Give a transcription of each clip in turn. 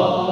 Allah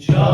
Just.